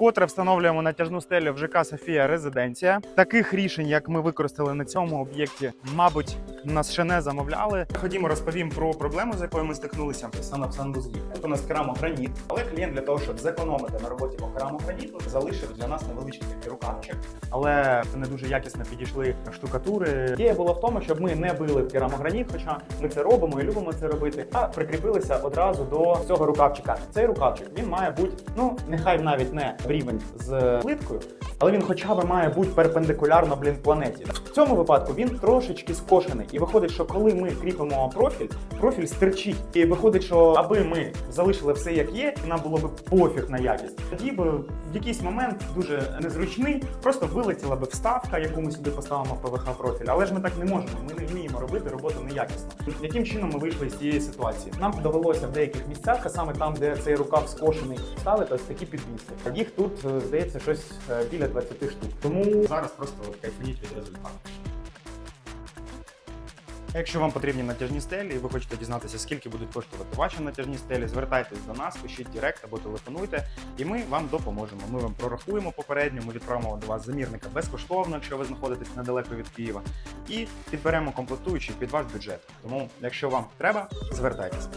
Вкотре встановлюємо натяжну стелю в ЖК Софія Резиденція. Таких рішень, як ми використали на цьому об'єкті, мабуть, нас ще не замовляли. Ходімо, розповім про проблему, з якою ми стикнулися. Саме в санвузлі. Тут у нас керамограніт, але клієнт для того, щоб зекономити на роботі по керамограніту, залишив для нас невеличкий такий рукавчик. Але не дуже якісно підійшли штукатури. Ідея була в тому, щоб ми не били в керамограніт, хоча ми це робимо і любимо це робити, а прикріпилися одразу до цього рукавчика. Цей рукавчик він має бути, ну нехай навіть не в рівень з плиткою, але він хоча б має бути перпендикулярно блін планеті. В цьому випадку він трошечки скошений, і виходить, що коли ми кріпимо профіль, профіль стирчить. І виходить, що аби ми залишили все як є, і нам було б пофіг на якість. Тоді б в якийсь момент дуже незручний, просто вилетіла би вставка, яку ми сюди поставимо в ПВХ профіль. Але ж ми так не можемо. Ми не вміємо робити роботу неякісно. Яким чином ми вийшли з цієї ситуації? Нам довелося в деяких місцях, а саме там, де цей рукав скошений, ставити ось такі підвіси. Їх тут е, здається щось е, біля 20 штук. Тому зараз просто кайфаніть від результату. Якщо вам потрібні натяжні стелі, і ви хочете дізнатися, скільки будуть коштувати ваші натяжні стелі, звертайтесь до нас, пишіть директ або телефонуйте, і ми вам допоможемо. Ми вам прорахуємо попередньо, ми відправимо до вас замірника безкоштовно, якщо ви знаходитесь недалеко від Києва, і підберемо комплектуючі під ваш бюджет. Тому, якщо вам треба, звертайтесь.